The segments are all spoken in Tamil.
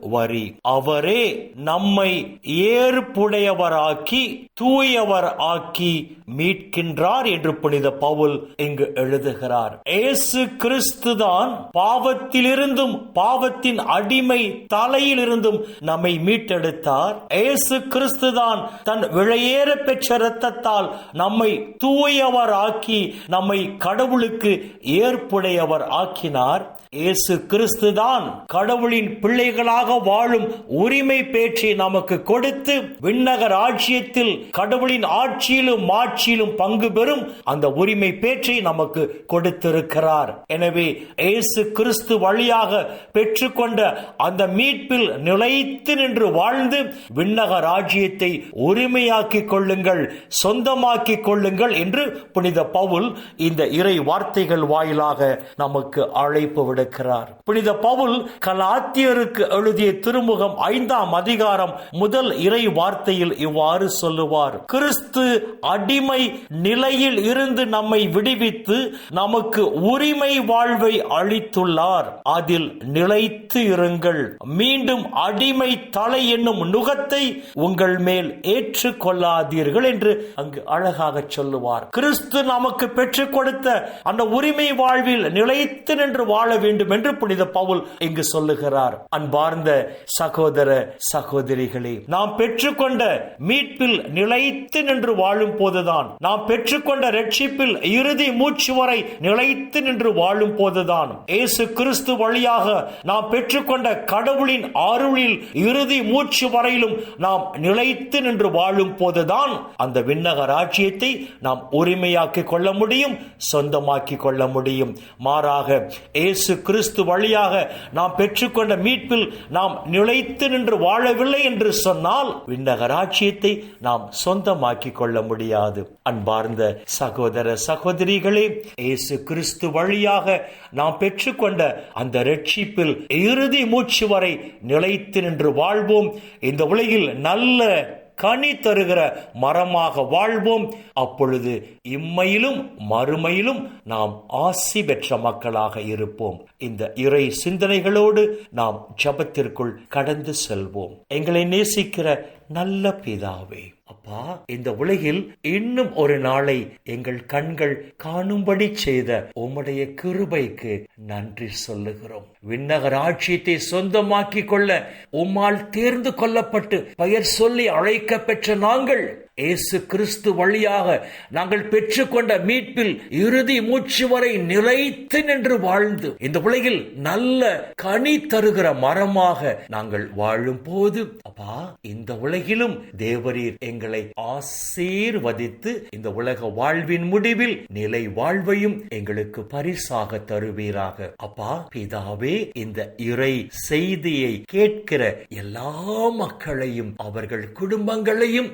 வரி. அவரே நம்மை ஏற்புடையவராக்கி தூயவர் ஆக்கி மீட்கின்றார் என்று புனித பவுல் இங்கு எழுதுகிறார். ஏசு கிறிஸ்துதான் பாவத்திலிருந்தும் பாவத்தின் அடிமை தலையிலிருந்தும் நம்மை மீட்டெடுத்தார். ஏசு கிறிஸ்துதான் தன் விளையேற பெற்ற இரத்தத்தால் நம்மை தூயவர் ஆக்கி நம்மை கடவுளுக்கு ஏற்புடையவர் ஆக்கினார். இயேசு கிறிஸ்துதான் கடவுளின் பிள்ளைகளாக வாழும் உரிமை பேச்சை நமக்கு கொடுத்து விண்ணக ஆட்சியத்தில் கடவுளின் ஆட்சியிலும் மாட்சியிலும் பங்கு பெறும் அந்த உரிமை பேச்சை நமக்கு கொடுத்திருக்கிறார். எனவே இயேசு கிறிஸ்து வழியாக பெற்றுக்கொண்ட அந்த மீட்பில் நிலைத்து நின்று வாழ்ந்து விண்ணக ராஜ்யத்தை உரிமையாக்கிக் கொள்ளுங்கள் சொந்தமாக்கிக் கொள்ளுங்கள் என்று புனித பவுல் இந்த இறை வார்த்தைகள் வாயிலாக நமக்கு அழைப்பு விடுக்கிறார் புனித பவுல் கலாத்தியருக்கு எழுதிய திருமுகம் ஐந்தாம் அதிகாரம் முதல் இறை வார்த்தையில் இவ்வாறு சொல்லுவார். கிறிஸ்து அடிமை நிலையில் இருந்து நம்மை விடுவித்து நமக்கு உரிமை வாழ்வை அளித்துள்ளார். அதில் நிலைத்து இருங்கள். மீண்டும் அடிமை தலை என்னும் நுகத்தை உங்கள் மேல் ஏற்றுக்கொள்ளாதீர்கள் என்று அங்கு அழகாக சொல்லுவார். கிறிஸ்து நமக்கு பெற்றுக் கொடுத்த அந்த உரிமை வாழ்வில் நிலைத்து நின்று வாழ வேண்டும் என்று புனித பவுல் இங்கு சொல்லுகிறார். அன்பார்ந்த சகோதர சகோதரிகளே நாம் பெற்றுக்கொண்ட மீட்பில் நிலைத்து நின்று வாழும் போதுதான். நாம் பெற்றுக்கொண்ட ரட்சிப்பில் இறுதி மூச்சு வரை நிலைத்து நின்று வாழும் போதுதான். இயேசு கிறிஸ்து வழியாக நாம் பெற்றுக்கொண்ட கடவுளின் அருளில் இறுதி மூச்சு வரையிலும் நாம் நிலைத்து நின்று வாழும் போதுதான். அந்த விண்ணக ராஜ்யத்தை நாம் உரிமையாக்கிக் கொள்ள முடியும் சொந்தமாக்கிக் கொள்ள முடியும். மாறாக இயேசு கிறிஸ்து வழியாக நாம் பெற்றுக்கொண்ட மீட்பில் நாம் நிலைத்து நின்று வாழவில்லை என்று சொன்னால் விண்ணக ராஜ்யத்தை நாம் சொந்தமாக்கிக் கொள்ள முடியாது. அன்பார்ந்த சகோதர சகோதரிகளே இயேசு கிறிஸ்து வழியாக நாம் பெற்றுக்கொண்ட அந்த ரட்சிப்பில் இறுதி மூச்சு வரை நிலைத்து நின்று வாழ்வோம். இந்த உலகில் நல்ல கனி தருகிற மரமாக வாழ்வோம். அப்பொழுது இம்மையிலும் மறுமையிலும் நாம் ஆசி பெற்ற மக்களாக இருப்போம். இந்த இறை சிந்தனைகளோடு நாம் ஜபத்திற்குள் கடந்து செல்வோம். எங்களை நேசிக்கிற நல்ல பிதாவே. அப்பா இந்த உலகில் இன்னும் ஒரு நாளை எங்கள் கண்கள் காணும்படி செய்த உம்முடைய கிருபைக்கு நன்றி சொல்லுகிறோம். விண்ணக ராட்சியத்தை சொந்தமாக்கி கொள்ள உம்மால் தேர்ந்து கொள்ளப்பட்டு பெயர் சொல்லி அழைக்க பெற்ற நாங்கள் இயேசு கிறிஸ்து வழியாக நாங்கள் பெற்றுக்கொண்ட மீட்பில் இறுதி மூச்சு வரை நிலைத்து நின்று வாழ்ந்து இந்த உலகில் நல்ல கனி தருகிற மரமாக நாங்கள் வாழும் போது அப்பா இந்த உலகிலும் தேவரீர் எங்களை ஆசீர்வதித்து இந்த உலக வாழ்வின் முடிவில் நிலை வாழ்வையும் எங்களுக்கு பரிசாக தருவீராக. அப்பா பிதாவே இந்த இறை செய்தியை கேட்கிற எல்லா மக்களையும் அவர்கள் குடும்பங்களையும்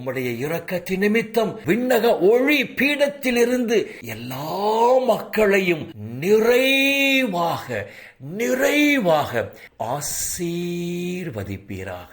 உம்முடைய இரக்கத்தின் நிமித்தம் விண்ணக ஒளி பீடத்திலிருந்து எல்லா மக்களையும் நிறைவாக நிறைவாக ஆசீர்வதிப்பீராக.